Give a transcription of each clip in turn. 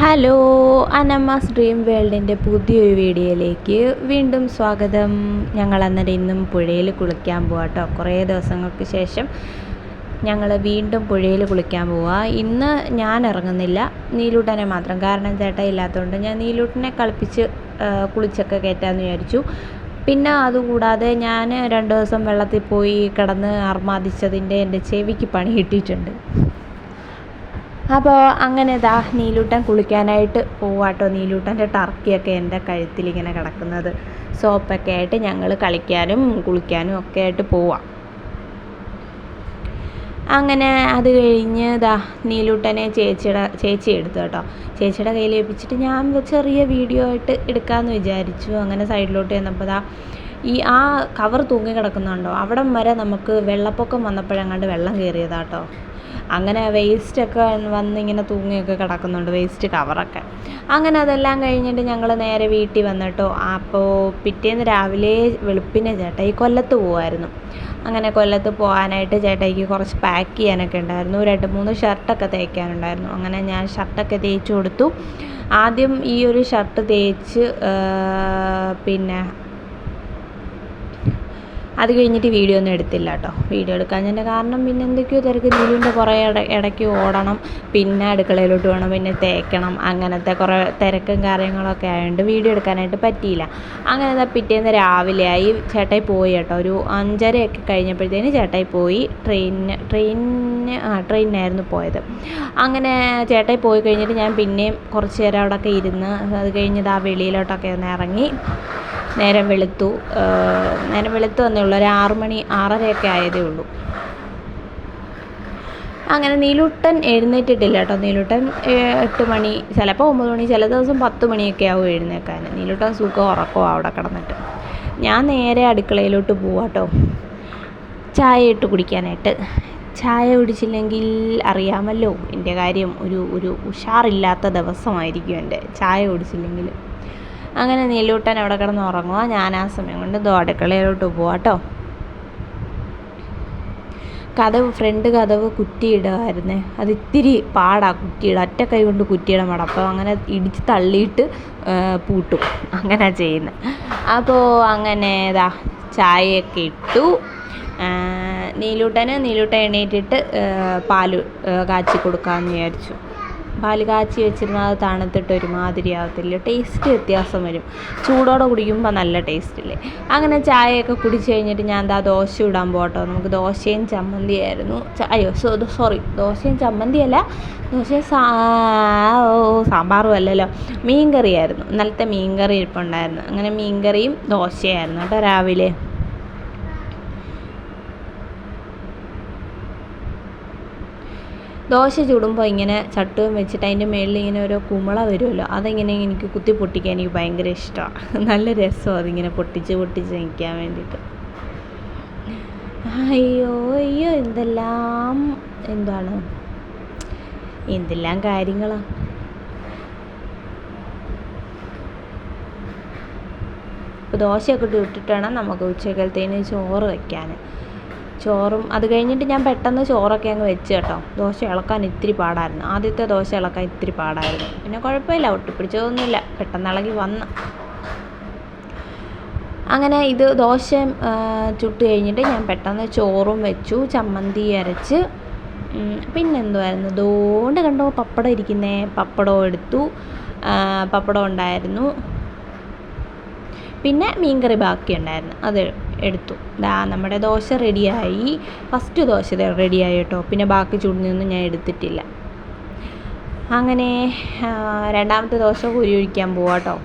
Hello അനമ്മാസ് dream വേൾഡിന്റെ പുതിയൊരു വീഡിയോയിലേക്ക് വീണ്ടും സ്വാഗതം. ഞങ്ങൾ അന്നേരം ഇന്നും പുഴയിൽ കുളിക്കാൻ പോവാം കേട്ടോ കുറേ ദിവസങ്ങൾക്ക് ശേഷം ഞങ്ങൾ വീണ്ടും പുഴയിൽ കുളിക്കാൻ പോവുക ഇന്ന് ഞാൻ ഇറങ്ങുന്നില്ല. നീലൂട്ടനെ മാത്രം. കാരണം ചേട്ട ഇല്ലാത്തതുകൊണ്ട് ഞാൻ നീലൂട്ടനെ കളിപ്പിച്ച് കുളിച്ചൊക്കെ കയറ്റാമെന്ന് വിചാരിച്ചു. പിന്നെ അതുകൂടാതെ ഞാൻ രണ്ട് ദിവസം വെള്ളത്തിൽ പോയി കിടന്ന് അർമാദിച്ചതിന്റെ എന്റെ ചെവിക്ക് പണി കിട്ടിയിട്ടുണ്ട്. അപ്പോൾ അങ്ങനെ ഇതാ നീലൂട്ടൻ കുളിക്കാനായിട്ട് പോവാട്ടോ. നീലൂട്ടന്റെ ടർക്കിയൊക്കെ എന്റെ കഴുത്തിലിങ്ങനെ കിടക്കുന്നത്. സോപ്പൊക്കെ ആയിട്ട് ഞങ്ങൾ കളിക്കാനും കുളിക്കാനും ഒക്കെ ആയിട്ട് പോവാം. അങ്ങനെ അത് കഴിഞ്ഞ് ദാ നീലൂട്ടനെ ചേച്ചിയുടെ ചേച്ചി എടുത്തു കേട്ടോ. ചേച്ചിയുടെ കയ്യിൽ ഏൽപ്പിച്ചിട്ട് ഞാൻ ചെറിയ വീഡിയോ ആയിട്ട് എടുക്കാമെന്ന് വിചാരിച്ചു. അങ്ങനെ സൈഡിലോട്ട് ചെന്നപ്പോൾ ദാ ഈ ആ കവർ തൂങ്ങി കിടക്കുന്നുണ്ടോ? അവിടം വരെ നമുക്ക് വെള്ളപ്പൊക്കം വന്നപ്പോഴെങ്ങാണ്ട് വെള്ളം കയറിയതാട്ടോ അങ്ങനെ വേസ്റ്റൊക്കെ വന്നിങ്ങനെ തൂങ്ങിയൊക്കെ കിടക്കുന്നുണ്ട് വേസ്റ്റ് കവറൊക്കെ അങ്ങനെ അതെല്ലാം കഴിഞ്ഞിട്ട് ഞങ്ങൾ നേരെ വീട്ടിൽ വന്നിട്ടോ അപ്പോൾ പിറ്റേന്ന് രാവിലെ വെളുപ്പിനെ ഈ കൊല്ലത്ത് പോകുമായിരുന്നു അങ്ങനെ കൊല്ലത്ത് പോകാനായിട്ട് ചേട്ടായിക്ക് കുറച്ച് പാക്ക് ചെയ്യാനൊക്കെ ഉണ്ടായിരുന്നു രണ്ട് മൂന്ന് ഷർട്ടൊക്കെ തേക്കാനുണ്ടായിരുന്നു. അങ്ങനെ ഞാൻ ഷർട്ടൊക്കെ തേച്ച് കൊടുത്തു. ആദ്യം ഈ ഒരു ഷർട്ട് തേച്ച് പിന്നെ അത് കഴിഞ്ഞിട്ട് വീഡിയോ ഒന്നും എടുത്തില്ല കേട്ടോ വീഡിയോ എടുക്കാഞ്ഞതിന്റെ കാരണം പിന്നെ എന്തൊക്കെയോ തിരക്ക്. നീലിന്റെ കുറേ ഇട ഇടയ്ക്ക് ഓടണം പിന്നെ അടുക്കളയിലോട്ട് വേണം പിന്നെ തേക്കണം അങ്ങനത്തെ കുറേ തിരക്കും കാര്യങ്ങളൊക്കെ ആയതുകൊണ്ട് വീഡിയോ എടുക്കാനായിട്ട് പറ്റിയില്ല. അങ്ങനെ പിറ്റേന്ന് രാവിലെ ആയി ചേട്ടായി പോയി കേട്ടോ ഒരു അഞ്ചരയൊക്കെ കഴിഞ്ഞപ്പോഴത്തേന് ചേട്ടായി പോയി ട്രെയിനിന് ട്രെയിനിന് ആ ട്രെയിനിനായിരുന്നു പോയത്. അങ്ങനെ ചേട്ടായി പോയി കഴിഞ്ഞിട്ട് ഞാൻ പിന്നെയും കുറച്ച് നേരം അവിടെയൊക്കെ ഇരുന്ന് അത് കഴിഞ്ഞ് ആ വെളിയിലോട്ടൊക്കെ ഒന്ന് ഇറങ്ങി. നേരം വെളുത്തു. നേരം വെളുത്തു തന്നേ ഉള്ളൂ. ഒരു ആറു മണി ആറരയൊക്കെ ആയതേ ഉള്ളൂ. അങ്ങനെ നീലൂട്ടൻ എഴുന്നേറ്റിട്ടില്ല കേട്ടോ. നീലൂട്ടൻ എട്ട് മണി ചിലപ്പോൾ ഒമ്പത് മണി ചില ദിവസം പത്ത് മണിയൊക്കെ ആവും എഴുന്നേക്കാൻ. നീലൂട്ടൻ സുഖം ഉറക്കോ അവിടെ കിടന്നിട്ട്. ഞാൻ നേരെ അടുക്കളയിലോട്ട് പോവാട്ടോ ചായ ഇട്ട് കുടിക്കാനായിട്ട്. ചായ കുടിച്ചില്ലെങ്കിൽ അറിയാമല്ലോ എന്റെ കാര്യം ഒരു ഒരു ഉഷാറില്ലാത്ത ദിവസമായിരിക്കും എന്റെ. ചായ കുടിച്ചില്ലെങ്കിൽ. അങ്ങനെ നീലൂട്ടൻ അവിടെ കിടന്ന് ഉറങ്ങുക ഞാൻ ആ സമയം കൊണ്ട് ദോ അടുക്കളയിലോട്ട് കേട്ടോ കഥവ് ഫ്രണ്ട് കഥവ് കുറ്റിയിടുമായിരുന്നേ അത് ഇത്തിരി പാടാ കുറ്റിയിടുക ഒറ്റ കൈ കൊണ്ട് കുറ്റിയിടാൻ പാടാ. അപ്പോൾ അങ്ങനെ ഇടിച്ച് തള്ളിയിട്ട് പൂട്ടും. അങ്ങനെ ചെയ്യുന്നത് അപ്പോൾ അങ്ങനെ ഇതാ ചായയൊക്കെ ഇട്ടു. നീലൂട്ടന് നീലൂട്ടൻ എണീറ്റിട്ട് പാൽ കാച്ചി കൊടുക്കാമെന്ന് വിചാരിച്ചു. പാൽ കാച്ചി വെച്ചിരുന്നാൽ അത് തണുത്തിട്ട് ഒരുമാതിരി ആവത്തില്ല ടേസ്റ്റ് വ്യത്യാസം വരും. ചൂടോടെ കുടിക്കുമ്പോൾ നല്ല ടേസ്റ്റ് ഇല്ലേ? അങ്ങനെ ചായയൊക്കെ കുടിച്ച് കഴിഞ്ഞിട്ട് ഞാൻ എന്താ ദോശ ഇടാൻ പോട്ടോ. നമുക്ക് ദോശയും ചമ്മന്തിയായിരുന്നു. അയ്യോ സോറി ദോശയും ചമ്മന്തിയല്ല ദോശയും സാ ഓ സാമ്പാറും അല്ലല്ലോ. മീൻ കറിയായിരുന്നു ഇന്നലത്തെ മീൻ കറി ഇരിപ്പുണ്ടായിരുന്നു അങ്ങനെ മീൻ കറിയും ദോശയായിരുന്നു കേട്ടോ രാവിലെ. ദോശ ചുടുമ്പോൾ ഇങ്ങനെ ചട്ടുകം വെച്ചിട്ട് അതിന്റെ മുകളിൽ ഇങ്ങനെ ഓരോ കുമള വരുമല്ലോ അതിങ്ങനെ എനിക്ക് കുത്തി പൊട്ടിക്കാൻ എനിക്ക് ഭയങ്കര ഇഷ്ടമാണ് നല്ല രസമാണ് അതിങ്ങനെ പൊട്ടിച്ച് പൊട്ടിച്ച് നിൽക്കാൻ വേണ്ടിയിട്ട്. അയ്യോ അയ്യോ എന്തെല്ലാം എന്താണ്? എന്തെല്ലാം കാര്യങ്ങളാണ് ഇപ്പോൾ ദോശയൊക്കെ ഇട്ടിട്ടാണ് നമുക്ക് ഉച്ചക്കലത്തേന് ചോറ് വയ്ക്കാൻ ചോറും അത് കഴിഞ്ഞിട്ട് ഞാൻ പെട്ടെന്ന് ചോറൊക്കെ അങ്ങ് വെച്ച് കേട്ടോ. ദോശ ഇളക്കാൻ ഇത്തിരി പാടായിരുന്നു. ആദ്യത്തെ ദോശ ഇളക്കാൻ ഇത്തിരി പാടായിരുന്നു. പിന്നെ കുഴപ്പമില്ല ഒട്ടിപ്പിടിച്ചതൊന്നുമില്ല പെട്ടെന്ന് ഇളകി വന്ന്. അങ്ങനെ ഇത് ദോശ ചുട്ട് കഴിഞ്ഞിട്ട് ഞാൻ പെട്ടെന്ന് ചോറും വെച്ചു ചമ്മന്തി അരച്ച്. പിന്നെന്തുമായിരുന്നു ദോണ്ട് കണ്ടോ പപ്പടം ഇരിക്കുന്നേ. പപ്പടവും എടുത്തു. പപ്പടം ഉണ്ടായിരുന്നു. പിന്നെ മീൻകറി ബാക്കി ഉണ്ടായിരുന്നു അത് എടുത്തു. ദാ നമ്മുടെ ദോശ റെഡിയായി. ഫസ്റ്റ് ദോശ റെഡിയായി കേട്ടോ. പിന്നെ ബാക്കി ചുടുന്നൊന്നും ഞാൻ എടുത്തിട്ടില്ല. അങ്ങനെ രണ്ടാമത്തെ ദോശ കുരി ഒഴിക്കാൻ പോവാട്ടോ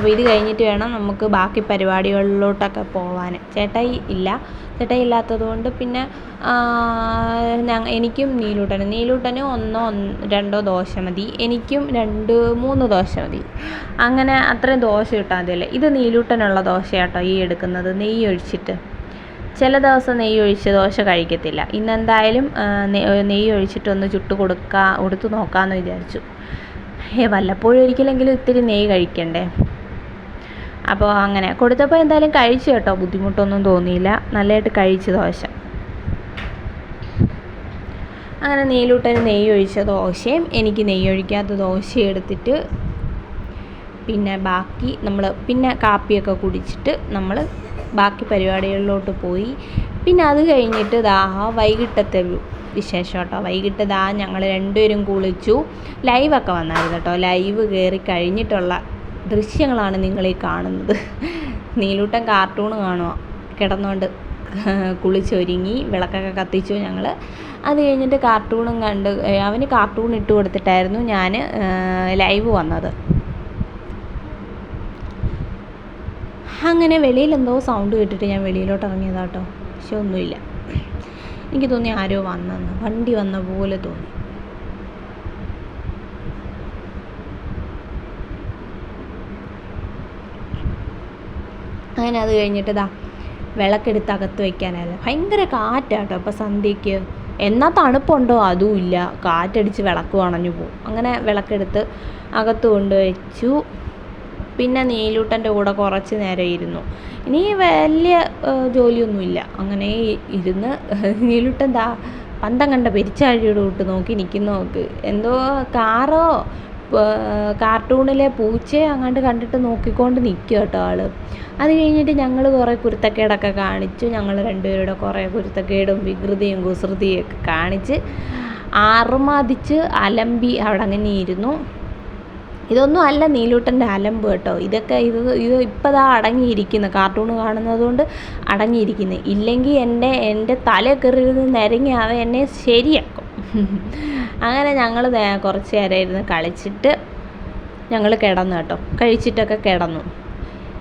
അപ്പോൾ ഇത് കഴിഞ്ഞിട്ട് വേണം നമുക്ക് ബാക്കി പരിപാടികളിലോട്ടൊക്കെ പോവാൻ. ചേട്ടായി ഇല്ല. ചേട്ടായി ഇല്ലാത്തത് കൊണ്ട് പിന്നെ എനിക്കും നീലൂട്ടനും. നീലൂട്ടന് ഒന്നോ രണ്ടോ ദോശ മതി. എനിക്കും രണ്ട് മൂന്ന് ദോശ മതി. അങ്ങനെ അത്രയും ദോശ കിട്ടാൻ മതിയല്ലേ? ഇത് നീലൂട്ടനുള്ള ദോശയാട്ടോ ഈ എടുക്കുന്നത്. നെയ്യ് ഒഴിച്ചിട്ട്. ചില ദിവസം നെയ്യ് ഒഴിച്ച് ദോശ കഴിക്കത്തില്ല. ഇന്നെന്തായാലും നെയ്യ് ഒഴിച്ചിട്ടൊന്ന് ചുട്ട് കൊടുക്കുക കൊടുത്തു നോക്കാമെന്ന് വിചാരിച്ചു. ഏ വല്ലപ്പോഴും ഒരിക്കലെങ്കിലും ഇത്തിരി നെയ്യ് കഴിക്കണ്ടേ? അപ്പോൾ അങ്ങനെ. കൊടുത്തപ്പോൾ എന്തായാലും കഴിച്ചു കേട്ടോ. ബുദ്ധിമുട്ടൊന്നും തോന്നിയില്ല. നല്ലതായിട്ട് കഴിച്ചു ദോശ. അങ്ങനെ നീലൂട്ടന് നെയ്യ് ഒഴിച്ച ദോശയും എനിക്ക് നെയ്യ് ഒഴിക്കാത്ത ദോശയും എടുത്തിട്ട് പിന്നെ ബാക്കി നമ്മൾ പിന്നെ കാപ്പിയൊക്കെ കുടിച്ചിട്ട് നമ്മൾ ബാക്കി പരിപാടികളിലോട്ട് പോയി. പിന്നെ അത് കഴിഞ്ഞിട്ട് ദാ വൈകിട്ടത്തെ വിശേഷം കേട്ടോ. വൈകിട്ട് ദാ ഞങ്ങൾ രണ്ടുപേരും കുളിച്ചു. ലൈവൊക്കെ വന്നായിരുന്നു കേട്ടോ. ലൈവ് കയറി കഴിഞ്ഞിട്ടുള്ള ദൃശ്യങ്ങളാണ് നിങ്ങളീ കാണുന്നത്. നീലൂട്ടൻ കാർട്ടൂൺ കാണുക കിടന്നുകൊണ്ട് കുളിച്ചൊരുങ്ങി വിളക്കൊക്കെ കത്തിച്ചു ഞങ്ങൾ അത് കഴിഞ്ഞിട്ട് കാർട്ടൂണും കണ്ട് അവന് കാർട്ടൂൺ ഇട്ട് കൊടുത്തിട്ടായിരുന്നു ഞാൻ ലൈവ് വന്നത്. അങ്ങനെ വെളിയിൽ എന്തോ സൗണ്ട് കേട്ടിട്ട് ഞാൻ വെളിയിലോട്ട് ഇറങ്ങിയതാട്ടോ പക്ഷെ ഒന്നുമില്ല. എനിക്ക് തോന്നി ആരോ വന്നെന്ന്. വണ്ടി വന്ന പോലെ തോന്നി. അങ്ങനെ അത് കഴിഞ്ഞിട്ട് ഇതാ വിളക്കെടുത്ത് അകത്ത് വയ്ക്കാനായിരുന്നു. ഭയങ്കര കാറ്റാട്ടോ അപ്പോൾ സന്ധ്യയ്ക്ക്. എന്നാൽ തണുപ്പുണ്ടോ? അതും ഇല്ല. കാറ്റടിച്ച് വിളക്ക് വണഞ്ഞു പോകും അങ്ങനെ വിളക്കെടുത്ത് അകത്ത് കൊണ്ട് വെച്ചു. പിന്നെ നീലൂട്ടന്റെ കൂടെ കുറച്ച് നേരം ഇരുന്നു. ഇനി വലിയ ജോലിയൊന്നുമില്ല അങ്ങനെ ഇരുന്ന് നീലൂട്ടൻ ദാ പന്തം കണ്ട പെരിച്ചാഴിയുടെ കൂട്ട് നോക്കി നിൽക്കുന്ന നോക്ക്. എന്തോ കാറോ കാർട്ടൂണിലെ പൂച്ചയെ അങ്ങാണ്ട് കണ്ടിട്ട് നോക്കിക്കൊണ്ട് നിൽക്കുക കേട്ടോ ആൾ അത് കഴിഞ്ഞിട്ട് ഞങ്ങൾ കുറേ കുരുത്തക്കേടൊക്കെ കാണിച്ചു. ഞങ്ങൾ രണ്ടുപേരുടെ കുറേ കുരുത്തക്കേടും വികൃതിയും കുസൃതിയും ഒക്കെ കാണിച്ച് ആറുമാതിച്ച് അലമ്പി അവിടെ അങ്ങനെ ഇരുന്നു. ഇതൊന്നും അല്ല നീലൂട്ടന്റെ അലമ്പ് കേട്ടോ. ഇതൊക്കെ ഇത് ഇത് ഇപ്പം ദാ അടങ്ങിയിരിക്കുന്നു. കാർട്ടൂൺ കാണുന്നത് കൊണ്ട് അടങ്ങിയിരിക്കുന്നു. ഇല്ലെങ്കിൽ എന്റെ എന്റെ തല കയറി നിരങ്ങി അവ എന്നെ ശരിയാക്കും. അങ്ങനെ ഞങ്ങൾ കുറച്ച് നേരം ഇരുന്ന് കളിച്ചിട്ട് ഞങ്ങൾ കിടന്നു കേട്ടോ. കഴിച്ചിട്ടൊക്കെ കിടന്നു.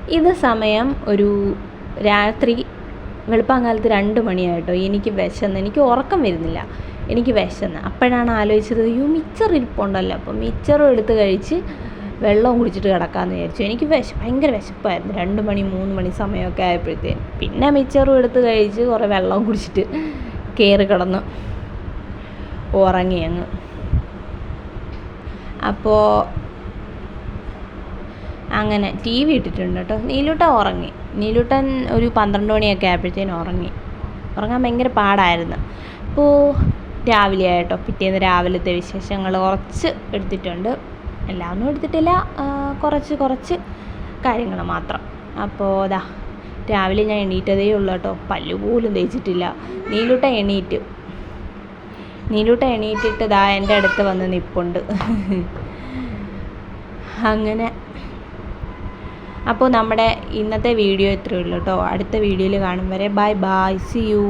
ഇത് സമയം ഒരു രാത്രി വെളുപ്പാങ്കാലത്ത് രണ്ട് മണിയായിട്ടോ. എനിക്ക് വിശന്ന് എനിക്ക് ഉറക്കം വരുന്നില്ല. എനിക്ക് വിശന്ന്. അപ്പോഴാണ് ആലോചിച്ചത് അയ്യോ മിച്ചർ ഇരിപ്പുണ്ടല്ലോ. അപ്പം മിച്ചറും എടുത്ത് കഴിച്ച് വെള്ളവും കുടിച്ചിട്ട് കിടക്കാമെന്ന് വിചാരിച്ചു. എനിക്ക് വിശ ഭയങ്കര വിശപ്പായിരുന്നു. രണ്ട് മണി മൂന്ന് മണി സമയമൊക്കെ ആയപ്പോഴത്തേന്. പിന്നെ മിച്ചറും എടുത്ത് കഴിച്ച് കുറേ വെള്ളവും കുടിച്ചിട്ട് കയറി കിടന്നു. ഉറങ്ങി അങ്ങ് അപ്പോൾ അങ്ങനെ ടി വി ഇട്ടിട്ടുണ്ട് കേട്ടോ. നീലൂട്ടൻ ഉറങ്ങി. നീലൂട്ടൻ ഒരു പന്ത്രണ്ട് മണിയൊക്കെ ആയപ്പോഴത്തേനും ഉറങ്ങി. ഉറങ്ങാൻ ഭയങ്കര പാടായിരുന്നു. അപ്പോൾ രാവിലെ ആയിട്ടോ പിറ്റേന്ന് രാവിലത്തെ വിശേഷങ്ങൾ കുറച്ച് എടുത്തിട്ടുണ്ട്. എല്ലാം ഒന്നും എടുത്തിട്ടില്ല കുറച്ച് കുറച്ച് കാര്യങ്ങൾ മാത്രം. അപ്പോൾ അതാ രാവിലെ ഞാൻ എണീറ്റതേ ഉള്ളൂ കേട്ടോ. പല്ലു പോലും തേച്ചിട്ടില്ല. നീലൂട്ട എണീറ്റ്. നീലൂട്ട എണീറ്റിട്ട് ദാ എന്റെ അടുത്ത് വന്ന് നിപ്പുണ്ട്. അങ്ങനെ. അപ്പോൾ നമ്മുടെ ഇന്നത്തെ വീഡിയോ ഇത്രയേ ഉള്ളൂ കേട്ടോ. അടുത്ത വീഡിയോയിൽ കാണും വരെ. Bye bye. C U